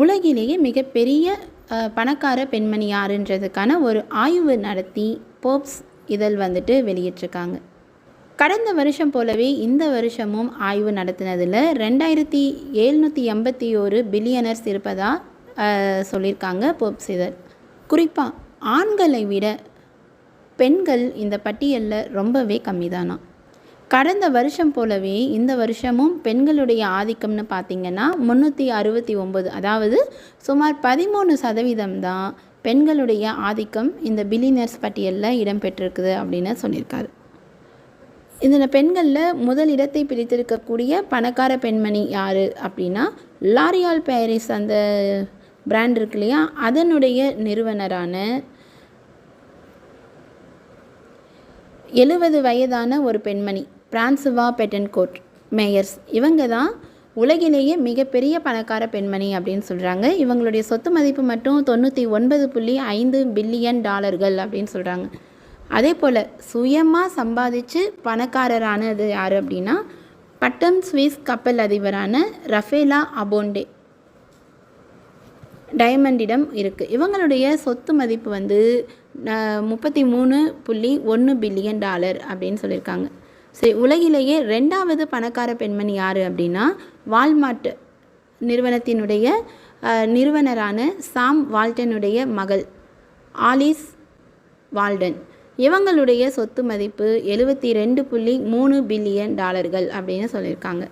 உலகிலேயே மிகப்பெரிய பணக்கார பெண்மணி யாருன்றதுக்கான ஒரு ஆய்வு நடத்தி போப்ஸ் இதழ் வந்துட்டு வெளியிட்டிருக்காங்க. கடந்த வருஷம் போலவே இந்த வருஷமும் ஆய்வு நடத்தினதில் ரெண்டாயிரத்தி எழுநூற்றி எண்பத்தி ஒரு பில்லியனர்ஸ் இருப்பதாக சொல்லியிருக்காங்க போப்ஸ் இதழ். குறிப்பாக ஆண்களை விட பெண்கள் இந்த பட்டியலில் ரொம்பவே கம்மி கடந்த வருஷம் போலவே இந்த வருஷமும் பெண்களுடைய ஆதிக்கம்னு பார்த்திங்கன்னா முந்நூற்றி அறுபத்தி ஒம்பது. அதாவது சுமார் பதிமூணு சதவீதம் தான் பெண்களுடைய ஆதிக்கம் இந்த பில்லினர்ஸ் பட்டியலில் இடம்பெற்றிருக்குது அப்படின்னு சொல்லியிருக்காரு. இதில் பெண்களில் முதல் இடத்தை பிடித்திருக்கக்கூடிய பணக்கார பெண்மணி யார் அப்படின்னா லாரியால் பேரிஸ் அந்த பிராண்ட் இருக்கு இல்லையா? அதனுடைய நிறுவனரான எழுபது வயதான ஒரு பெண்மணி. Francoise Bettencourt Meyers. இவங்க தான் உலகிலேயே மிகப்பெரிய பணக்கார பெண்மணி அப்படின்னு சொல்கிறாங்க இவங்களுடைய சொத்து மதிப்பு மட்டும் தொண்ணூற்றி ஒன்பது புள்ளி ஐந்து பில்லியன் டாலர்கள் அப்படின்னு சொல்கிறாங்க அதே போல் சுயமாக சம்பாதிச்சு பணக்காரரானது யார் அப்படின்னா பட்டம் ஸ்விஸ் கப்பல் அதிபரான ரஃபேலா அபோண்டே. டைமண்டிடம் இருக்குது இவங்களுடைய சொத்து மதிப்பு வந்து முப்பத்தி மூணு புள்ளி ஒன்று பில்லியன் டாலர் அப்படின்னு சொல்லியிருக்காங்க. சரி உலகிலேயே ரெண்டாவது பணக்கார பெண்மணி யார் அப்படின்னா வால்மார்ட் நிறுவனத்தினுடைய நிறுவனரான சாம் வால்டனுடைய மகள் ஆலிஸ் வால்டன். இவங்களுடைய சொத்து மதிப்பு எழுபத்தி ரெண்டு புள்ளி மூணு பில்லியன் டாலர்கள் அப்படின்னு சொல்லியிருக்காங்க.